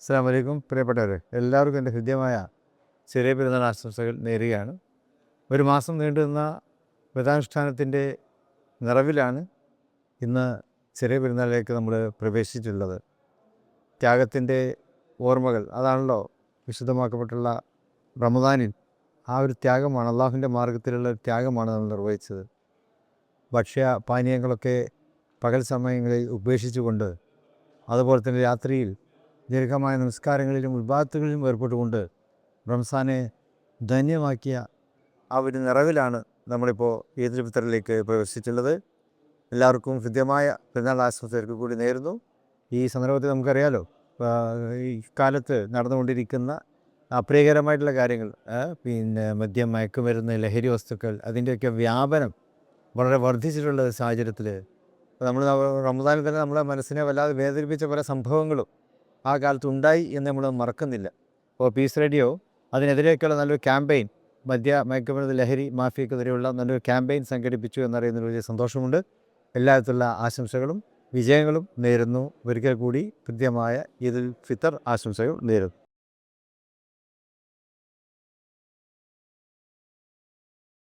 അസ്സാം വലൈക്കും പ്രിയപ്പെട്ടവരെ. എല്ലാവർക്കും എന്റെ ഹൃദ്യമായ ചെറിയ പെരുന്നാൾ ആശംസകൾ നേരുകയാണ്. ഒരു മാസം നീണ്ടു നിന്ന വ്രതാനുഷ്ഠാനത്തിന്റെ നിറവിലാണ് ഇന്ന് ചെറിയ പെരുന്നാളിലേക്ക് നമ്മൾ പ്രവേശിച്ചിട്ടുള്ളത്. ത്യാഗത്തിന്റെ ഓർമ്മകൾ അതാണല്ലോ വിശുദ്ധമാക്കപ്പെട്ടുള്ള റമദാനിൽ ആ ഒരു ത്യാഗമാണ് അള്ളാഹുവിന്റെ മാർഗത്തിലുള്ള ഒരു ത്യാഗമാണ് നമ്മൾ നിർവഹിച്ചത്. ഭക്ഷ്യ പാനീയങ്ങളൊക്കെ പകൽ സമയങ്ങളിൽ ഉപേക്ഷിച്ചുകൊണ്ട് അതുപോലെ തന്നെ രാത്രിയിൽ ദീർഘമായ നമസ്കാരങ്ങളിലും ഉത്പാദത്തുകളിലും ഏർപ്പെട്ടുകൊണ്ട് റംസാനെ ധന്യമാക്കിയ ആ ഒരു നിറവിലാണ് നമ്മളിപ്പോൾ ഈദുൽ ഫിത്തറിലേക്ക് പ്രവേശിച്ചിട്ടുള്ളത്. എല്ലാവർക്കും ഹൃദ്യമായ പെരുന്നാൾ ആശംസകൾക്ക് കൂടി നേരുന്നു. ഈ സന്ദർഭത്തിൽ നമുക്കറിയാലോ ഈ കാലത്ത് നടന്നുകൊണ്ടിരിക്കുന്ന അപ്രിയകരമായിട്ടുള്ള കാര്യങ്ങൾ പിന്നെ മദ്യം മയക്കുമരുന്ന് ലഹരി വസ്തുക്കൾ അതിന്റെയൊക്കെ വ്യാപനം വളരെ വർദ്ധിച്ചിട്ടുള്ള സാഹചര്യത്തിൽ നമ്മൾ റമദാനിൽ തന്നെ നമ്മളെ മനസ്സിനെ വല്ലാതെ വേദനിപ്പിച്ച പല സംഭവങ്ങളും ആ കാലത്ത് ഉണ്ടായി എന്ന് നമ്മൾ മറക്കുന്നില്ല. അപ്പോൾ പീസ് റേഡിയോ അതിനെതിരെയൊക്കെയുള്ള നല്ലൊരു ക്യാമ്പയിൻ മദ്യ മയക്കുമരുന്ന് ലഹരി മാഫിയക്കെതിരെയുള്ള നല്ലൊരു ക്യാമ്പയിൻ സംഘടിപ്പിച്ചു എന്നറിയുന്നതിൽ വലിയ സന്തോഷമുണ്ട്. എല്ലാവിധത്തിലുള്ള ആശംസകളും വിജയങ്ങളും നേരുന്നു. ഒരിക്കൽ കൂടി കൃത്യമായ ഈദുൽ ഫിത്തർ ആശംസകൾ നേരുന്നു.